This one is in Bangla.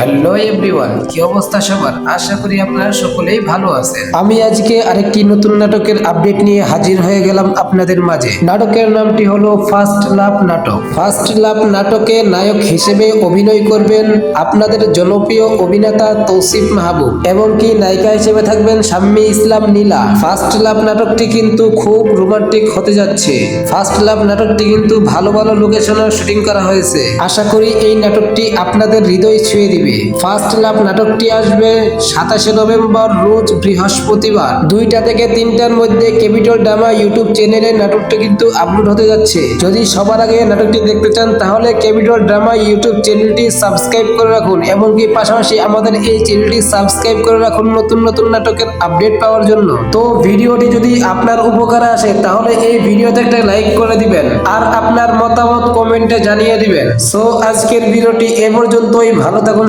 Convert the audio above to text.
হ্যালো এভরিওয়ান কি অবস্থা সবার? আশা করি আপনারা সকলেই ভালো আছেন। আমি আজকে আরেকটি নতুন নাটকের আপডেট নিয়ে হাজির হয়ে গেলাম আপনাদের মাঝে। নাটকের নামটি হলো ফার্স্ট লাভ নাটক ফার্স্ট লাভ নাটকে নায়ক হিসেবে অভিনয় করবেন আপনাদের জনপ্রিয় অভিনেতা তৌসিফ মাহবুব এবং কি নায়িকা হিসেবে থাকবেন শাম্মী ইসলাম নীলা। ফার্স্ট লাভ নাটকটি কিন্তু খুব রোমান্টিক হতে যাচ্ছে। ফার্স্ট লাভ নাটকটি কিন্তু ভালো ভালো লোকেশনে শুটিং করা হয়েছে। আশা করি এই নাটকটি আপনাদের হৃদয় ছুঁয়ে দিবে। ফার্স্ট লাভ নাটকটি আসবে সাতাশে নভেম্বর, রোজ বৃহস্পতিবার। দুইটা থেকে তিনটার মধ্যে ক্যাপিটাল ড্রামা ইউটিউব চ্যানেলে নাটকটি কিন্তু আপলোড হতে যাচ্ছে। যদি সবার আগে নাটকটি দেখতে চান, তাহলে ক্যাপিটাল ড্রামা ইউটিউব চ্যানেলটি সাবস্ক্রাইব করে রাখুন। এমনকি পাশাপাশি আমাদের এই চ্যানেলটি সাবস্ক্রাইব করে রাখুন নতুন নতুন নাটকের আপডেট পাওয়ার জন্য। তো ভিডিওটি যদি আপনার উপকারে আসে, তাহলে এই ভিডিওতে একটা লাইক করে দিবেন আর আপনার মতামত কমেন্টে জানিয়ে দিবেন। সো আজকের ভিডিওটি এ পর্যন্তই। ভালো থাকুন